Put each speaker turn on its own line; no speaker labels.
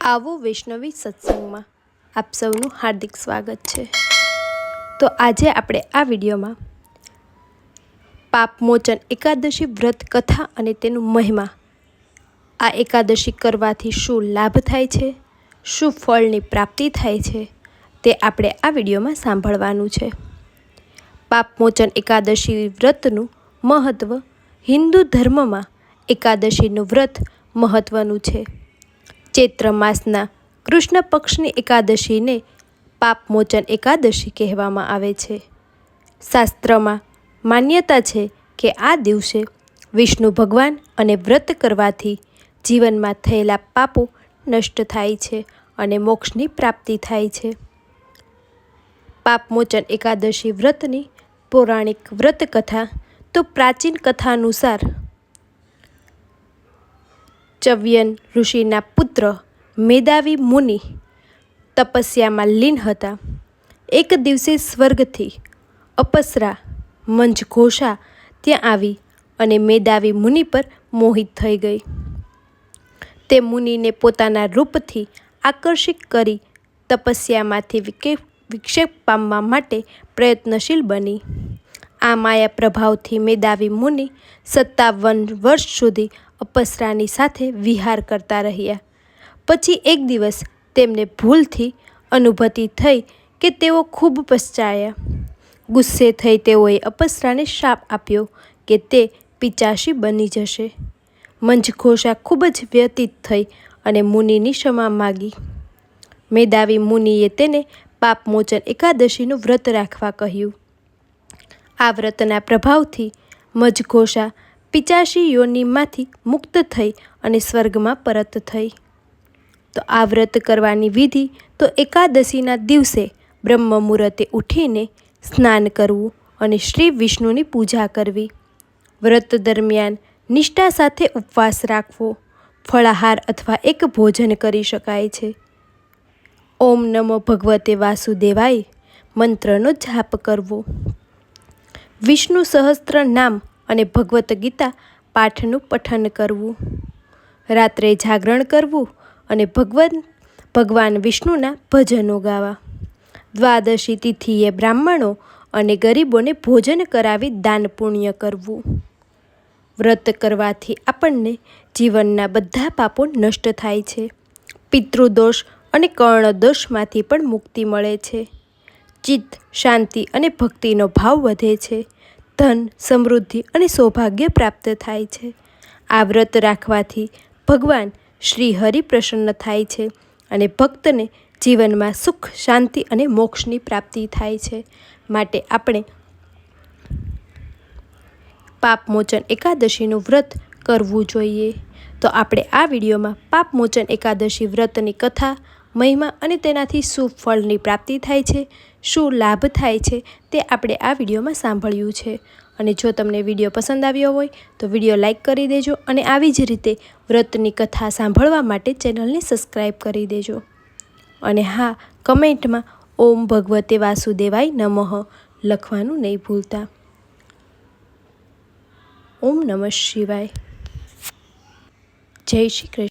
આવો વૈષ્ણવી સત્સંગમાં આપ સૌનું હાર્દિક સ્વાગત છે. તો આજે આપણે આ વિડીયોમાં પાપમોચન એકાદશી વ્રત કથા અને તેનું મહિમા, આ એકાદશી કરવાથી શું લાભ થાય છે, શું ફળની પ્રાપ્તિ થાય છે, તે આપણે આ વિડીયોમાં સાંભળવાનું છે. પાપમોચન એકાદશી વ્રતનું મહત્ત્વ હિન્દુ ધર્મમાં એકાદશીનું વ્રત મહત્ત્વનું છે. ચૈત્ર માસના કૃષ્ણ પક્ષની એકાદશીને પાપમોચન એકાદશી કહેવામાં આવે છે. શાસ્ત્રમાં માન્યતા છે કે આ દિવસે વિષ્ણુ ભગવાન અને વ્રત કરવાથી જીવનમાં થયેલા પાપો નષ્ટ થાય છે અને મોક્ષની પ્રાપ્તિ થાય છે. પાપમોચન એકાદશી વ્રતની પૌરાણિક વ્રત કથા તો પ્રાચીન કથા અનુસાર ચવ્યન ઋષિના પુત્ર મેદાવી મુનિ તપસ્યામાં લીન હતા. એક દિવસે સ્વર્ગથી અપસરા મંજઘોષા ત્યાં આવી અને મેદાવી મુનિ પર મોહિત થઈ ગઈ. તે મુનિને પોતાના રૂપથી આકર્ષિત કરી તપસ્યામાંથી વિક્ષેપ પામવા માટે પ્રયત્નશીલ બની. આ માયા પ્રભાવથી મેદાવી મુનિ સત્તાવન વર્ષ સુધી અપસરાની સાથે વિહાર કરતા રહ્યા. પછી એક દિવસ તેમને ભૂલથી અનુભૂતિ થઈ કે તેઓ ખૂબ પશ્ચાયા. ગુસ્સે થઈ તેઓએ અપસરાને શાપ આપ્યો કે તે પિચાશી બની જશે. મંજઘોષા ખૂબ જ વ્યતીત થઈ અને મુનિની ક્ષમા માગી. મેદાવી મુનિએ તેને પાપમોચન એકાદશીનું વ્રત રાખવા કહ્યું. આ વ્રતના પ્રભાવથી મજઘોષા પિચાશી યોનિમાંથી મુક્ત થઈ અને સ્વર્ગમાં પરત થઈ. તો આ વ્રત કરવાની વિધિ તો એકાદશીના દિવસે બ્રહ્મ મુહૂર્તે ઉઠીને સ્નાન કરવું અને શ્રી વિષ્ણુની પૂજા કરવી. વ્રત દરમિયાન નિષ્ઠા સાથે ઉપવાસ રાખવો, ફળાહાર અથવા એક ભોજન કરી શકાય છે. ઓમ નમો ભગવતે વાસુદેવાય મંત્રનો જાપ કરવો. વિષ્ણુ સહસ્ત્ર નામ અને ભગવદ્ ગીતા પાઠનું પઠન કરવું. રાત્રે જાગરણ કરવું અને ભગવાન ભગવાન વિષ્ણુના ભજનો ગાવા. દ્વાદશી તિથિએ બ્રાહ્મણો અને ગરીબોને ભોજન કરાવી દાન પુણ્ય કરવું. વ્રત કરવાથી આપણને જીવનના બધા પાપો નષ્ટ થાય છે. પિતૃદોષ અને કર્ણદોષમાંથી પણ મુક્તિ મળે છે. ચિત્ત, શાંતિ અને ભક્તિનો ભાવ વધે છે. ધન, સમૃદ્ધિ અને સૌભાગ્ય પ્રાપ્ત થાય છે. આ વ્રત રાખવાથી ભગવાન શ્રી હરિ પ્રસન્ન થાય છે અને ભક્તને જીવનમાં સુખ, શાંતિ અને મોક્ષની પ્રાપ્તિ થાય છે. માટે આપણે પાપમોચન એકાદશીનું વ્રત કરવું જોઈએ. તો આપણે આ વિડીયોમાં પાપમોચન એકાદશી વ્રતની કથા મહિમા અને તેનાથી શું ફળની પ્રાપ્તિ થાય છે, શું લાભ થાય છે તે આપણે આ વિડીયોમાં સાંભળ્યું છે. અને જો તમને વીડિયો પસંદ આવ્યો હોય તો વીડિયો લાઇક કરી દેજો અને આવી જ રીતે વ્રતની કથા સાંભળવા માટે ચેનલને સબસ્ક્રાઈબ કરી દેજો. અને હા, કમેન્ટમાં ઓમ ભગવતે વાસુદેવાય નમઃ લખવાનું નહીં ભૂલતા. ઓમ નમઃ શિવાય. જય શ્રી કૃષ્ણ.